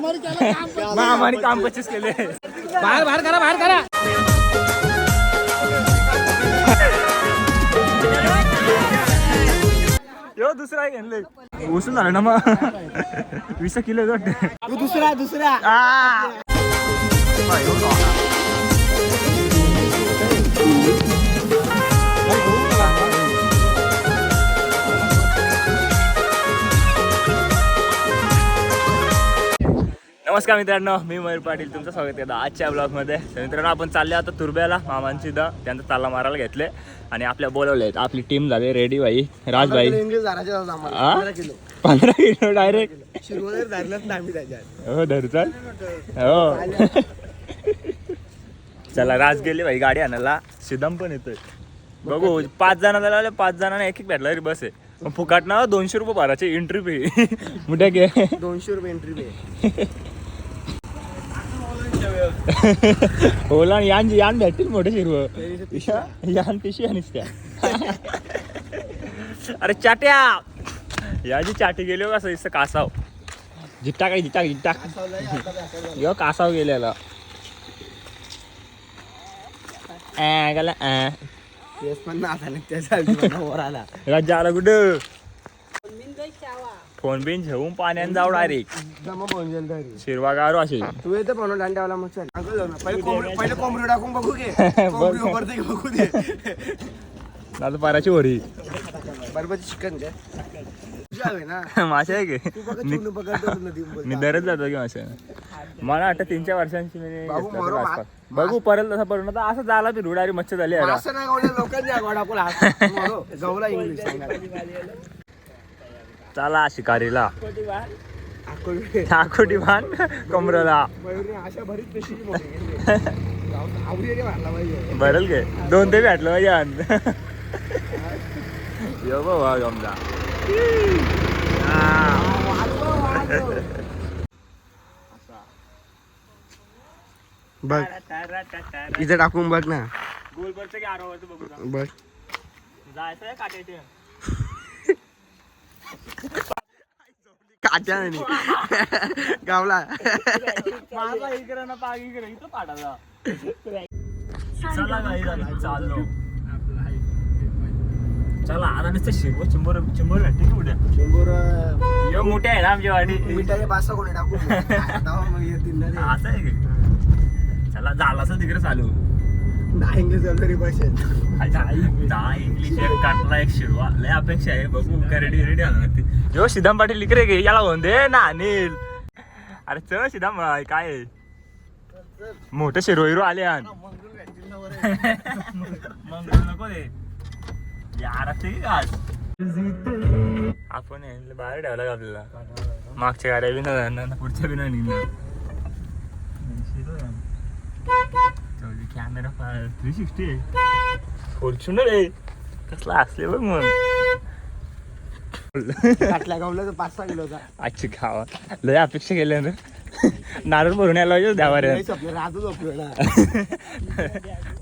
महामारी काम पच्चीस केले. बाहेर बाहेर करा बाहेर करा. यो दुसरा आहे घेतले उसून झालं ना मग. वीस किलो दुसरा दुसरा. नमस्कार मित्रांनो मी मयूर पाटील तुमचं स्वागत करतो आजच्या ब्लॉगमध्ये तर मित्रांनो आपण चालले आता तुर्ब्याला मामांची द त्यांचा ताला मारायला घेतले आणि आपल्या बोलवले आहेत. आपली टीम झाली रेडी भाई राजभाई हा? पंधरा किलो. डायरेक्ट नाही आम्ही त्याच्यात. हो हो. चला राज गेले भाई गाडी आणायला. सिद्धम पण येतोय. बघू पाच जणांना लावले पाच जणांना एक एक भेटला तरी बस आहे. फुकाट ना दोनशे रुपये भरायचे एंट्री फी मोठ्या घे. दोनशे रुपये एंट्री पे ओला यान यान भेटतील मोठे शिरव. यान पिशी आणीस त्या. अरे चाट्या! याची चाटी गेली हो कसं कासाव. जिट्टा काय जिट्टा जिट्टा. यो कासाव गेलेला. अं, गेला अं. तेच पण आला. राजा आला कुठं? फोन बिन घेऊन पाण्यात जाऊ डायरेक्ट. जमा बोंजल घरी शिरवा गारो असे तू येते पण दांड्यावाला मग चल. अंकल जाऊ ना. पहिले कोंबडी पहिले कोंबडी टाकून बघू घे. कोंबडी उभरते की बघू दे. आता पाराची वरी. बरोबर चिकन मासे आहे की? मी दरच जातो की मासे मला वाटतं तीन चार वर्षांची मी. बघू परत तसा पडून आता असं झाला बी रुडारी मच्छर झाली लोकांनी इंग्लिश चला शिकारीला. आकोडी ठाकोटी भान कमरला भरल गे. दोन ते भेटलं पाहिजे. यो बाबा गमला. बघ. इथं टाकून बघ ना. बघू जायचं नाही गावला. माझा इकडे ना पाग इकडे इथं पाडायला. चला काही झालं चाललो. चला आता नुसतं शिरव चिंबर चिंबर भेटते की उद्या. शंभर यो मोठ्या आहे ना आमची वाडी. मिठाचे पाच कोणी रे. असं आहे चला झाला असं तिकडे चालू. दहा इंग्लिश दहा एक काटला एक लय अपेक्षा आहे. बघू रेडी जो सिद्धम पाटील इकडे गे याला होऊन दे. ना अनिल. अरे चल सिद्धम भाई, काय आहे? मोठे शिरो हिरो आले आण. मंगळ नको दे. यार आज? आपण बाहेर ठेवला का आपल्याला? मागच्या गाड्या बी ना पुढच्या बी नाही निघणार कॅमेरा थ्री सिक्स्टी आहे फॉर्च्युनर आहे कसला असले बघ मग तर पाच सहा किलोचा आजची खावा लय अपेक्षा केल्या ना नारळ भरून यायला पाहिजे ना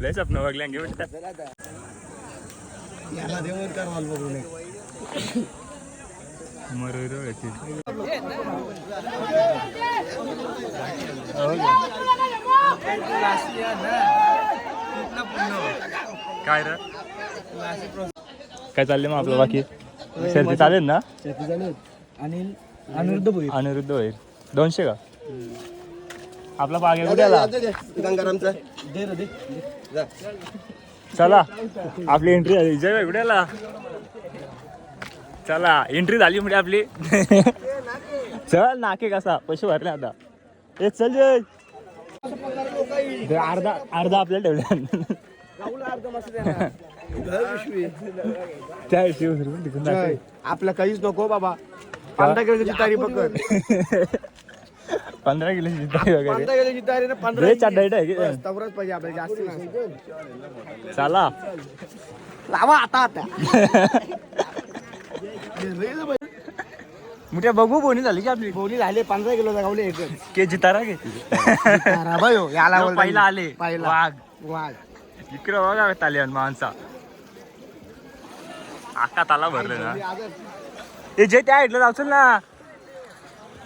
लय स्वप्न बघल्या घेऊन. याला देऊन. काय रे? काय चालले मग आपलं बाकी? शर्ती चालेल ना? अनिल अनिरुद्ध भोईर. अनिरुद्ध होईल दोनशे का? आपला पागे कुठे आला गंगारामचा. दे रे दे. जा. चला. आपली एंट्री झाली. जय भाई, कुठे आला? चला. एंट्री झाली म्हणजे आपली. चल नाके कसा? पैसे भरले आता. ए चल जय. अर्धा अर्धा आपल्याला पिशवी. त्या हिशोबाने. आपलं काहीच नको बाबा. पंधरा किलोची तारी पकड. पंधरा किलोची जिद्द आहे वगैरे पंधरा किलोची तारी ना पंधरा लय चाटाईट आहे की? बस, तेवढंच पाहिजे आपल्याला जास्त नाही. चला. लावा आता आता. मोठ्या बघू बोनी झाली की आपली. बोली झाले पंधरा किलोचा गावले एकच. के जितारा घे भाई हो, याला पहिला मी. आले. पहिला. वाघ. वाघ. इकडे बघा तालियन माणसा. आका ताला भरले ना. ते जे त्या ऐकलं जाऊ ना.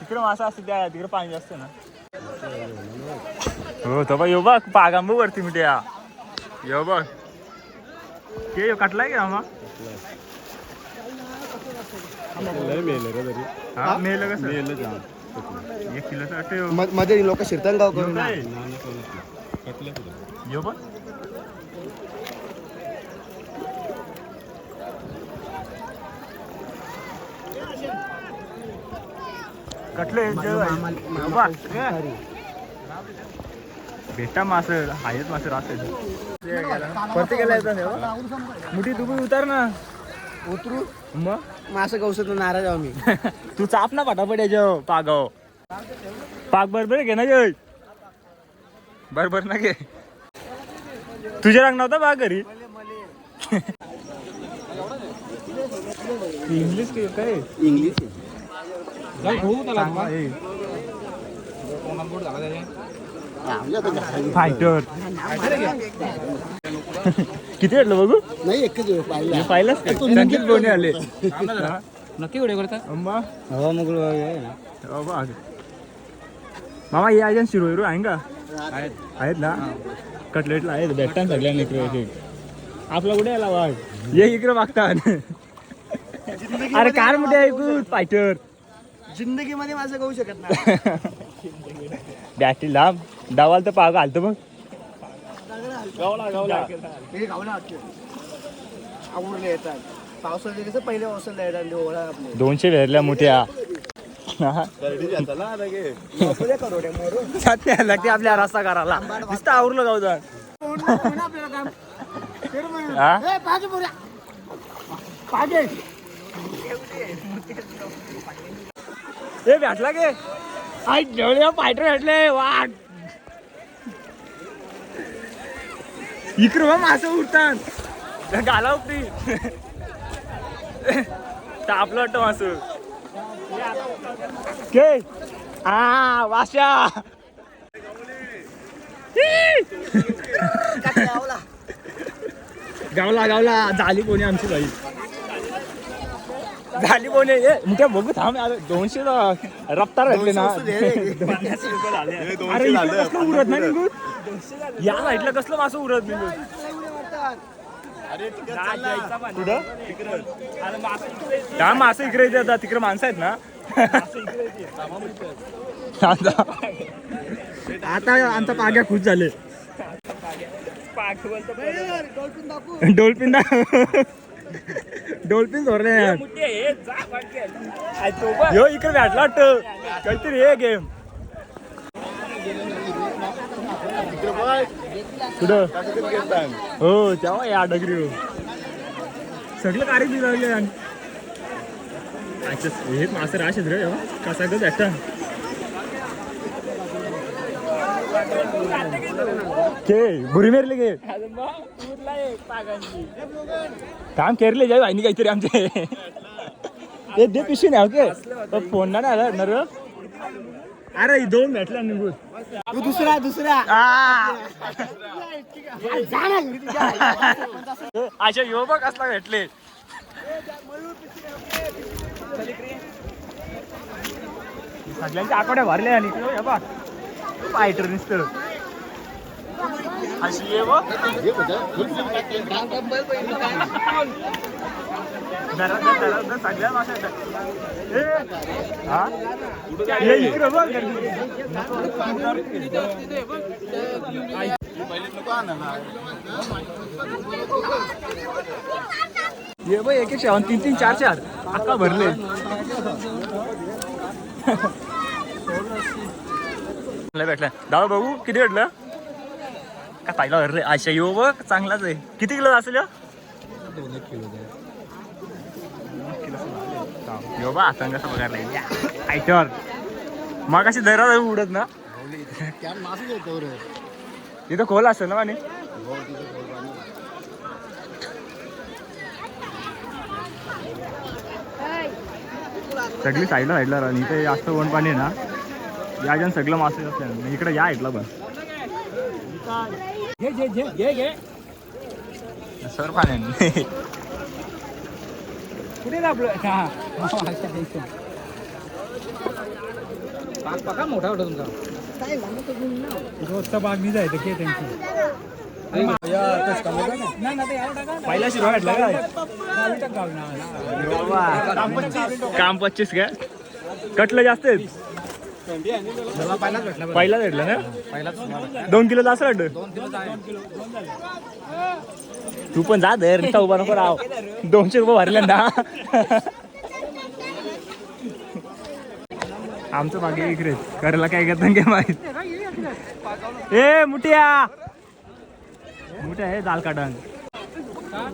तिकडे मासा असते त्या तिकडे पाणी जास्त ना. हो तो बघ यो बघ पागांबू वरती मिठे या यो बघ यो कटलाय का हा? मेलं कसं? एक. म- मध्ये लोक शिरतान गाव यो करून? यो कटले भेटा मास आहेत मास राहते प्रत्येकाला येतात मुठी तू बी उतार ना. उतरू. मग? मग असं गवसत नाराज आहो मी. तू चाप ना फटाफट याच्या पागाव. पाक बरोबर घे ना जय. बरोबर ना घे. तुझ्या रंग नव्हता पाक घरी? इंग्लिश की काय? इंग्लिश. फायटर किती भेटलं बघू? नाही एकच हे पाहिलंच का संकेत बोने आले. नक्की व्हिडिओ करता? अम्मा हवा मग हो बघ. मामा ये आजन शिरो हिरो आहे का? आहेत. ना? कटलेटला आहेत. भेटतात सगळ्यांना इकडे आपला कुठे आला वाघ ये इकडे मागतात अरे कार मोठे ऐकू फायटर. जिंदगी मध्ये माझं गहू शकत नाही. बॅटरी लांब. डावाल तर पाग घालतो बघ. गावला गावला. गावला आवडले येतात. पावसाचे कसं पहिले पावसाला येतात ओळा आपले. दोनशे वेरल्या मोठ्या. लागते आपल्या रस्ता करायला. नुसतं आवरलं जाऊ जा हा? भेटला गे आई जेवढे फायटर भेटले. वाट. इकडं बा मासं उडतात. गाला उपरी तापलं वाटतं मास. के? आ वाशा गावला गावला. झाली कोणी आमची बाई? झाली कोणी? मुठ्या बघू थांब दोनशे रफ्तार भेटले ना. उरत नाही या साईडला कसलं मासं उरत निघून कुठं? हा मासं इकडे येतात तिकडे माणसं आहेत ना. आता आता आमचा पाग्या खुश झाले. डॉल्फिन डॉल्फिन यो इकडे भेटला वाटतं. काहीतरी हे गेम. कुठं? हो तेव्हा या डगरी सगळं कार्य दिलं लागले अच्छा हे मासं राशेत रे. कसा ग भेटा के बुरी मेरले गे काम केरले जाऊ आणि काहीतरी आमचे. ते दे पिशवी नाही ओके फोन नाही आला नर अरे दोन भेटला निघून. तू दुसरा दुसरा. आ! जा ना घरी तुझ्या आईला. अशा यो बघ कसला भेटले. सगळ्यांच्या आकड्या भरल्या आणि हे बघ. फायटर नुसतं. अशी ये बघ. सगळ्या माश्या आहेत. ये बघ ये बघ एक एक तीन तीन चार चार अक्का भरले. लय भेटलं दादा बघू किती भेटलं? का पाहिला भरले आशा येऊ बघ चांगलाच आहे. किती किलो असेल? किलो यो बा आता कसं बघायला आयटर मग अशी दरा उडत ना? तिथं खोल असेल ना माने सगळी साईडला साईडला राहिली इथे जास्त वन पाणी आहे ना? या जण सगळं मासे असल्या इकडे या ऐकला पण. सर पाण्याने कुठे दाबलो हा पाक पका मोठा तुमचा रोजचा बाग मी जायचं की त्यांची पहिला भेटला काय काम पच्चीस काय कटलं जास्त आहेत पहिला भेटला ना? दोन किलो असं वाटत तू पण जा दर नुसता उभा नको राव दोनशे रुपये भरले ना. आमचं मागे इकडे करायला काय घेत काय माहीत. ए मुठिया! मुठ्या आहे दाल काटण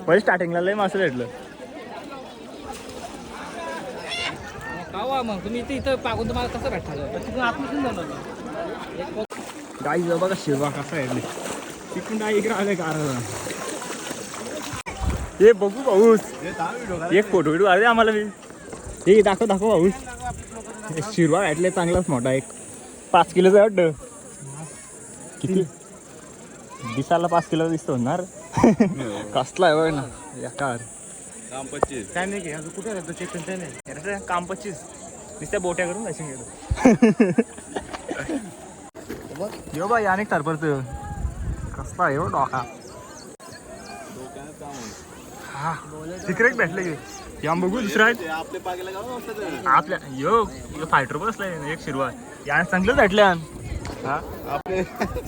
पहिले स्टार्टिंगला लय मासं भेटलं. कावा मग? तुम्ही इथे इथं पाकून तुम्हाला कसं भेटणार तिथून आतमधून जाणार गाई बघा शिरवा कसा आहे. तिकडून डाय इकडे आले कार. हे बघू पाऊस एक फोटो बिटो अरे आम्हाला मी हे दाखव दाखव पाऊस हे शिरवा भेटले चांगलाच मोठा एक. पाच किलोचा वाटतं. किती? दिसाला पाच किलो दिसतो ना रे. कसला आहे बघ ना. या कार. काय नाही कुठे राहतो चेक नाही काम पच्चीस. नुसत्या बोट्या करून जायचं गेलो यो बाई अनेक सरपंच कसला आहे हो हा. तिकडे भेटले की. या बघू दुसरा आहे. आपल्या यो यो फायटर बसलाय एक शिरवा. याने चांगलं भेटल्या हा?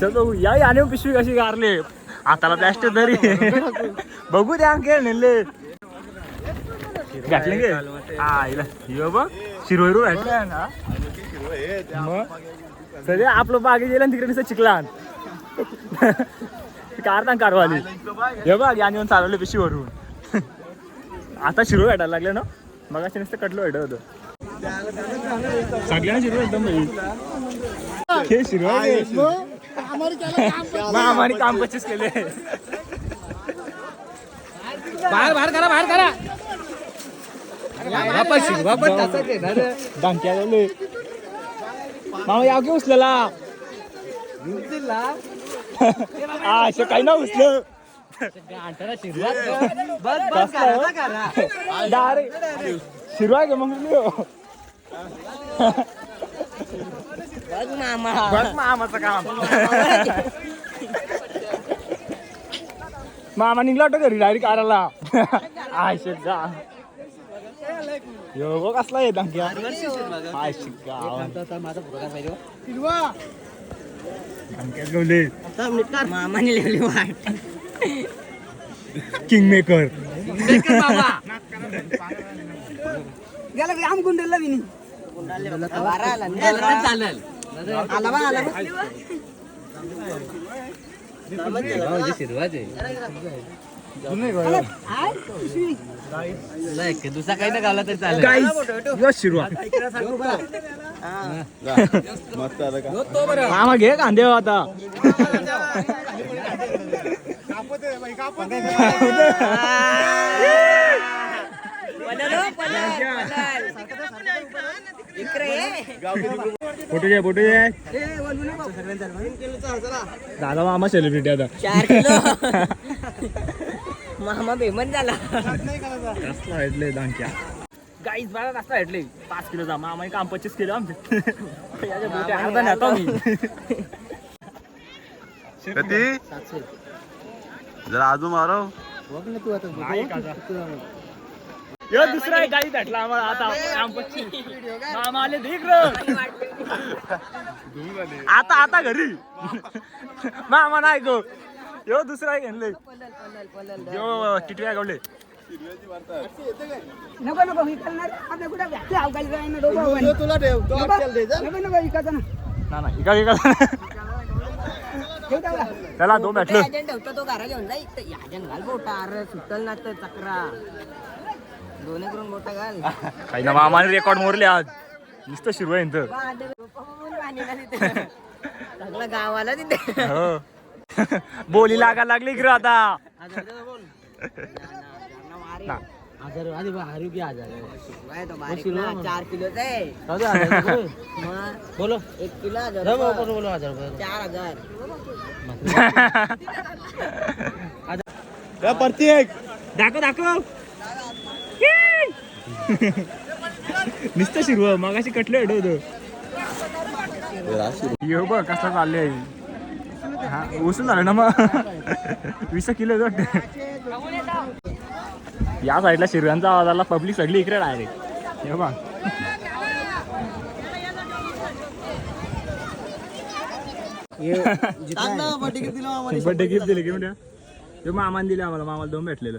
चल बघू. या याने पिशवी कशी गारले. हाताला प्लॅस्टर तरी. बघू द्या अंके नेले घातले गे हा इला. यो बघ शिरवरू भेटल्या ना सगळे आपलं बागे गेलं तिकडे नुसतं चिकलान कार ना कारवाली. हे बघ याने येऊन चालवलं पिशी वरून आता शिरो भेटायला लागले ना? मग असे नुसतं कटलं भेटत होतं. सगळ्यांना शिरो एकदम हे शिरो आम्हाला काम पच्चीस केले. बाहेर बाहेर करा बाहेर करा. बापा शिरवा पण तसाच आहे ना रे. डांक्या लावले. मामा याव की उचलेला असं काही ना उचलं शिरवा मग तुम्ही? बघ मामाचं काम. मामा निघला होता घरी डायरेक्ट आराला. आय शिका यो बघ कसला आहे डांक्या आय शिका डांक्यात गवले मामाने लिहिली वाट किंग मेकर गेला राम गुंडला विनी वारा आला ना. चालेल आला बा आला बा. शिरवाच आय, पिशवी. आहे दुसरा काही ना गावला तरी चालेल. हा. मामा घे कांदे हो आता. फोटो घे फोटो. दादा मामा सेलिब्रिटी आता. चार किलो. मामा बेमन झाला. कसला भेटले दांक्या बघा कसला भेटले पाच किलोचा मामा काम पच्चीस किलो आमचे. याच्या बोट्या अर्धा नेतो मी कधी? जरा अजून मारो. नाही काका. यो दुसरा एक गाडी भेटला आम्हाला. आता काम पच्चीस. मामा आले देख आता आता घरी. मामा नाही गो. यो दुसरा एक आणले यो टिटव्या गावले. नको नको विकलणार आता कुठं भेटते अवकाळी जाय ना डोबा वाणी. नको नको विकायचं ना. ना ना इका इका ठेव त्याला. दोन भेटलं तो घरा घेऊन घाल बोटा अरे सुटल ना तर चक्रा. दोन्ही करून बोटा घाल. काही ना मामाने रेकॉर्ड मोरले आज. नुसतं शिरवा यांचं बांधे बघून पाणीला तिथे सगळं गावाला तिथे. हो. बोली लागायला लागली इकडं आता. ना. हजार आधी हारू की हजार काय तो बारीक ना, चार. मग बोलो. एक किलो हजार. बोलो हजार रुपये चार हजार दाखव दाखव. नुसतं शिरव मगाशी कटलं यो बघ कसं चालले हा उसून झालं ना मग. वीस किलो वाटते या साईडला शिरव्यांचा आवाज आला पब्लिक सगळी इकडे डायरेक्ट हे बघ. बड्डे गिफ्ट दिले की म्हणते. ते मामाने दिले आम्हाला मामाला दोन भेटलेलं.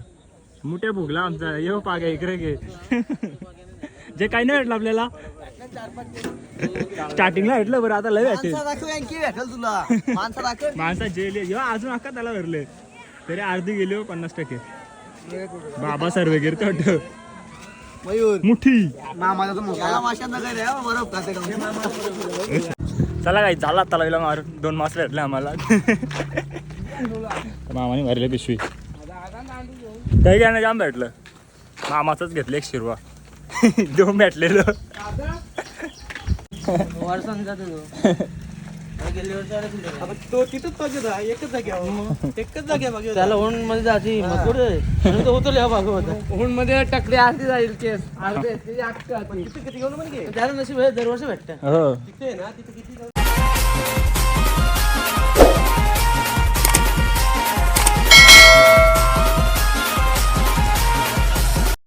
मोठ्या भुगला आमचा. येऊ पागा इकडे घे. जे काही नाही भेटलं आपल्याला. स्टार्टिंगला भेटलं बरं आता लय भेटेल भेटल तुला. माणसं जेल जेव्हा अजून अक्का त्याला भरले. तरी अर्धी गेली हो पन्नास टक्के. बाबा मयूर. मुठी. मामाचा तो मोठा ते चला काही झाला तलावीला मार. दोन मास भेटले आम्हाला. मामाने भरले पिशवी. काही काय जाम भेटलं. मामाचंच घेतलं एक शिरवा. दोन भेटलेलं. तो तिथंच बघितला एकच एकच जाग्या त्याला होऊन मध्ये जायची मग होतो लिहा भाग होऊन मध्ये टकली आरती जाईल केस. अर्धे किती घेऊन म्हणजे त्याला नशीब दरवर्षी भेटतं. हो. तिथे ना तिथे किती